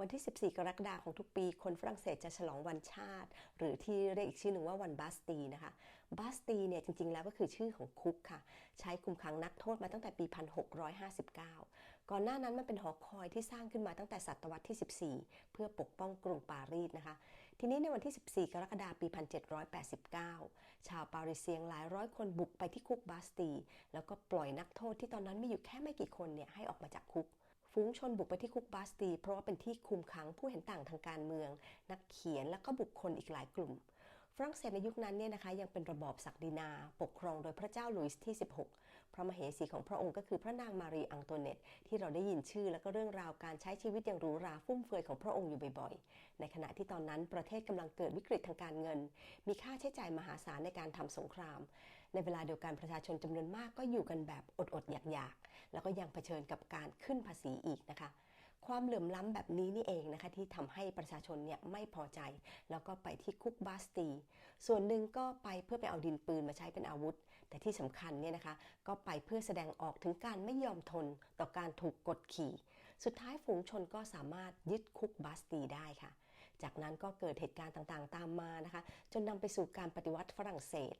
วันที่ 14 กรกฎาคมของทุกปี คนฝรั่งเศสจะฉลองวันชาติ หรือที่เรียกอีกชื่อหนึ่งว่าวันบาสตีนะคะบาสตีเนี่ยจริง ๆ แล้วก็คือชื่อของคุกค่ะ ใช้คุมขังนักโทษมาตั้งแต่ปี 1659 ก่อนหน้านั้นมันเป็นหอคอยที่สร้างขึ้นมาตั้งแต่ศตวรรษที่ 14 เพื่อปกป้องกรุงปารีสนะคะ ทีนี้ในวันที่ 14 กรกฎาคมปี 1789 ชาวปารีเซียงหลายร้อยคนบุกไปที่คุกบาสตี แล้วก็ปล่อยนักโทษที่ตอนนั้นมีอยู่แค่ไม่กี่คนเนี่ยให้ออกมาจากคุก ฝูงชนบุกไปที่คุกบาสตี เพราะว่าเป็นที่คุมขังผู้เห็นต่างทางการเมือง นักเขียนและก็บุคคลอีกหลายกลุ่ม ฝรั่งเศสในยุคนั้นเนี่ยนะคะยังเป็นระบอบศักดินา ปกครองโดยพระเจ้าหลุยส์ที่ 16 พระมเหสีของพระองค์ก็คือพระนางมารีอังโตเนตที่เราได้ยินชื่อ และก็เรื่องราวการใช้ชีวิตอย่างหรูหราฟุ่มเฟือยของพระองค์อยู่บ่อยๆ ในขณะที่ตอนนั้นประเทศกำลังเกิดวิกฤตทางการเงิน มีค่าใช้จ่ายมหาศาลในการทำสงคราม ในเวลาเดียวกันประชาชนจำนวนมากก็อยู่กันแบบอดๆอยากๆ แล้วก็ยังเผชิญกับการขึ้นภาษีอีกนะคะ ความเหลื่อมล้ำแบบนี้นี่เองนะคะที่ทำให้ประชาชนเนี่ยไม่พอใจ แล้วก็ไปที่คุกบาสตี ส่วนหนึ่งก็ไปเพื่อไปเอาดินปืนมาใช้เป็นอาวุธ แต่ที่สำคัญเนี่ยนะคะก็ไปเพื่อแสดงออกถึงการไม่ยอมทนต่อการถูกกดขี่ สุดท้ายฝูงชนก็สามารถยึดคุกบาสตีได้ค่ะ จากนั้นก็เกิดเหตุการณ์ต่างๆ ตามมานะคะ จนนำไปสู่การปฏิวัติฝรั่งเศส